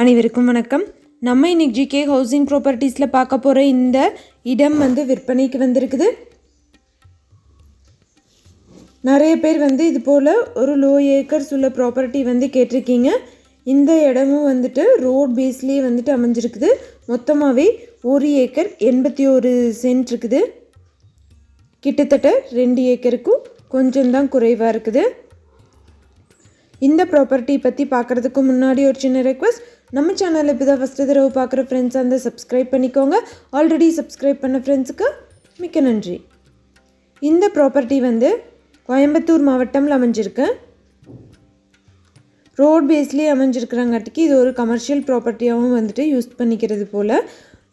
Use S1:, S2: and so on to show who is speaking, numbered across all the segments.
S1: அனைவருக்கும் வணக்கம். நம்ம இன்னைக்கு ஜிகே ஹவுசிங் ப்ராப்பர்ட்டிஸில் பார்க்க போகிற இந்த இடம் வந்து விற்பனைக்கு வந்திருக்குது. நிறைய பேர் வந்து இது போல் ஒரு லோ ஏக்கர்ஸ் உள்ள ப்ராப்பர்ட்டி வந்து கேட்டிருக்கீங்க. இந்த இடமும் வந்துட்டு ரோட் பேஸ்லேயே வந்துட்டு அமைஞ்சிருக்குது. மொத்தமாகவே ஒரு ஏக்கர் எண்பத்தி ஒரு சென்ட் இருக்குது. கிட்டத்தட்ட ரெண்டு ஏக்கருக்கும் கொஞ்சம்தான் குறைவாக இருக்குது. இந்த ப்ராப்பர்ட்டி பற்றி பார்க்குறதுக்கு முன்னாடி ஒரு சின்ன ரெக்வஸ்ட் நம்ம சேனலில் இப்போ தான் ஃபஸ்ட்டு தடவை பார்க்குற ஃப்ரெண்ட்ஸ் அந்த சப்ஸ்கிரைப் பண்ணிக்கோங்க. ஆல்ரெடி சப்ஸ்கிரைப் பண்ண ஃப்ரெண்ட்ஸுக்கு மிக்க நன்றி. இந்த ப்ராப்பர்ட்டி வந்து கோயம்புத்தூர் மாவட்டம்ல அமைஞ்சிருக்கு. ரோட் பேஸ்லேயே அமைஞ்சிருக்கிறங்காட்டிக்கு இது ஒரு கமர்ஷியல் ப்ராப்பர்ட்டியாகவும் வந்துட்டு யூஸ் பண்ணிக்கிறது போல்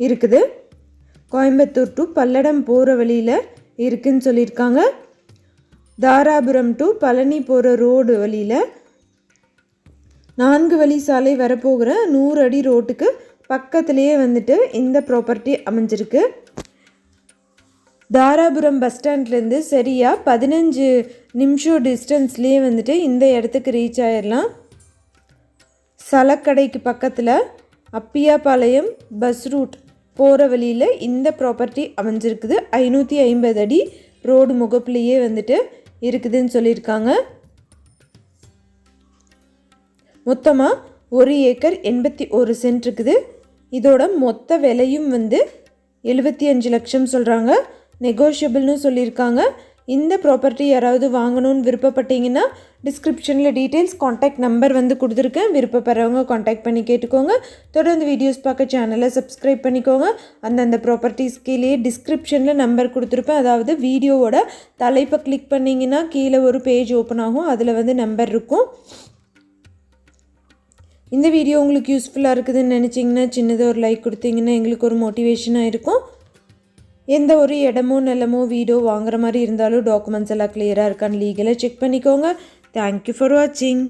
S1: இருக்குது. கோயம்புத்தூர் டு பல்லடம் போகிற வழியில் இருக்குதுன்னு சொல்லியிருக்காங்க. தாராபுரம் டு பழனி போகிற ரோடு வழியில் நான்கு வழி சாலை வரப்போகிற நூறு அடி ரோட்டுக்கு பக்கத்துலேயே வந்துட்டு இந்த ப்ராப்பர்ட்டி அமைஞ்சிருக்கு. தாராபுரம் பஸ் ஸ்டாண்ட்லேருந்து சரியாக பதினஞ்சு நிமிஷம் டிஸ்டன்ஸ்லேயே வந்துட்டு இந்த இடத்துக்கு ரீச் ஆயிடலாம் சலக்கடைக்கு பக்கத்தில் அப்பியாபாளையம் பஸ் ரூட் போகிற வழியில் இந்த ப்ராப்பர்ட்டி அமைஞ்சிருக்குது. ஐநூற்றி ஐம்பது அடி ரோடு முகப்புலேயே வந்துட்டு இருக்குதுன்னு சொல்லியிருக்காங்க. மொத்தமாக ஒரு ஏக்கர் எண்பத்தி ஒரு சென்ட் இருக்குது. இதோட மொத்த விலையும் வந்து எழுபத்தி அஞ்சு லட்சம் சொல்கிறாங்க நெகோஷியபிள்னு சொல்லியிருக்காங்க. இந்த ப்ராப்பர்ட்டி யாராவது வாங்கணும்னு விருப்பப்பட்டீங்கன்னா டிஸ்கிரிப்ஷனில் டீட்டெயில்ஸ் காண்டாக்ட் நம்பர் வந்து கொடுத்துருக்கேன். விருப்பப்படுறவங்க காண்டாக்ட் பண்ணி கேட்டுக்கோங்க. தொடர்ந்து வீடியோஸ் பார்க்க சேனலை சப்ஸ்கிரைப் பண்ணிக்கோங்க. அந்தந்த ப்ராப்பர்ட்டிஸ் கீழே டிஸ்கிரிப்ஷனில் நம்பர் கொடுத்துருப்பேன். அதாவது வீடியோவோட தலைப்பை கிளிக் பண்ணிங்கன்னா கீழே ஒரு பேஜ் ஓப்பன் ஆகும். அதில் வந்து நம்பர் இருக்கும். இந்த வீடியோ உங்களுக்கு யூஸ்ஃபுல்லாக இருக்குதுன்னு நினச்சிங்கன்னா சின்னதாக ஒரு லைக் கொடுத்தீங்கன்னா எங்களுக்கு ஒரு மோட்டிவேஷனாக இருக்கும். எந்த ஒரு இடமோ நிலமோ வீடோ வாங்குற மாதிரி இருந்தாலும் டாக்குமெண்ட்ஸ் எல்லாம் கிளியராக இருக்கான்னு லீகலாக செக் பண்ணிக்கோங்க. தேங்க்யூ ஃபார் வாட்சிங்